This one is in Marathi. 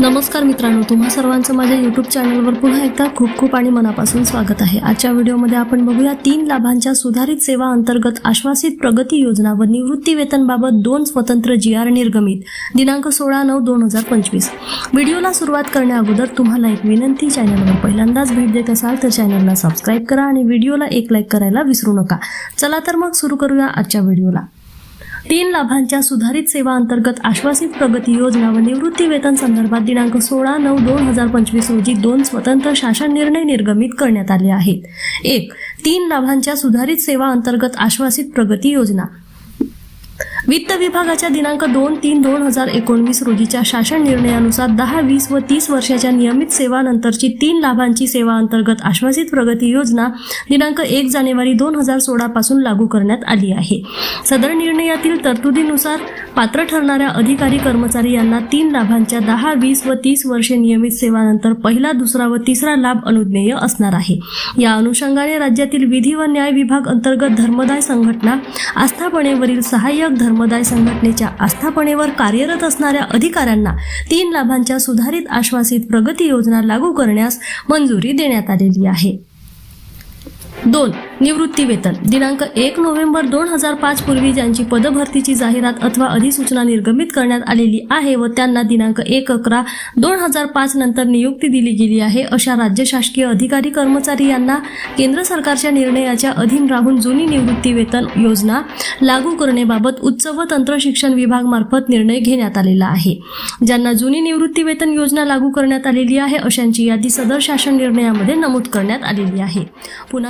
नमस्कार मित्रांनो तुम्हा सर्वांचं माझ्या यूट्यूब चॅनलवर पुन्हा एकदा खूप खूप आणि मनापासून स्वागत आहे. आजच्या व्हिडिओमध्ये आपण बघूया तीन लाभांच्या सुधारित सेवा अंतर्गत आश्वासित प्रगती योजना व निवृत्ती वेतनबाबत दोन स्वतंत्र जी आर निर्गमित. दिनांक सोळा नऊ दोन हजार पंचवीस. व्हिडिओला सुरुवात करण्या अगोदर तुम्हाला एक विनंती चॅनलवर पहिल्यांदाच भेट देत असाल तर चॅनलला सबस्क्राईब करा आणि व्हिडिओला एक लाईक करायला विसरू नका. चला तर मग सुरू करूया आजच्या व्हिडिओला. तीन लाभांच्या सुधारित सेवा अंतर्गत आश्वासित प्रगती योजना व निवृत्ती वेतन संदर्भात दिनांक सोळा नऊ दोन हजार पंचवीस रोजी दोन स्वतंत्र शासन निर्णय निर्गमित करण्यात आले आहेत. एक तीन लाभांच्या सुधारित सेवा अंतर्गत आश्वासित प्रगती योजना. वित्त विभागाच्या दिनांक दोन तीन दोन हजार एकोणवीस रोजीच्या शासन निर्णयानुसार दहा वीस व तीस वर्षाच्या नियमित सेवानंतरची तीन लाभांची सेवा अंतर्गत आश्वासित प्रगती योजना दिनांक एक जानेवारी दोन हजार सोळापासून लागू करण्यात आली आहे. सदर निर्णयातील तरतुदीनुसार पात्र ठरणाऱ्या अधिकारी कर्मचारी यांना तीन लाभांच्या दहा वीस व तीस वर्षे नियमित सेवानंतर पहिला दुसरा व तिसरा लाभ अनुज्ञेय असणार आहे. या अनुषंगाने राज्यातील विधी व न्याय विभाग अंतर्गत धर्मदाय संघटना आस्थापनेवरील सहाय्यक धर्मदाय संघटनेच्या आस्थापनेवर कार्यरत असणाऱ्या अधिकाऱ्यांना तीन लाभांच्या सुधारित आश्वासित प्रगती योजना लागू करण्यास मंजुरी देण्यात आलेली आहे. दोन निवृत्ती वेतन. दिनांक एक नोव्हेंबर दोन हजार पाच पूर्वी ज्यांची पदभरतीची जाहिरात अथवा अधिसूचना निर्गमित करण्यात आलेली आहे व त्यांना दिनांक एक अकरा दोन हजार पाच नंतर नियुक्ती दिली गेली आहे अशा राज्य शासकीय अधिकारी कर्मचारी यांना केंद्र सरकारच्या निर्णयाच्या अधीन राहून जुनी निवृत्ती वेतन योजना लागू करण्याबाबत उच्च व तंत्र शिक्षण विभाग मार्फत निर्णय घेण्यात आलेला आहे. ज्यांना जुनी निवृत्ती वेतन योजना लागू करण्यात आलेली आहे अशांची यादी सदर शासन निर्णयामध्ये नमूद करण्यात आलेली आहे. पुन्हा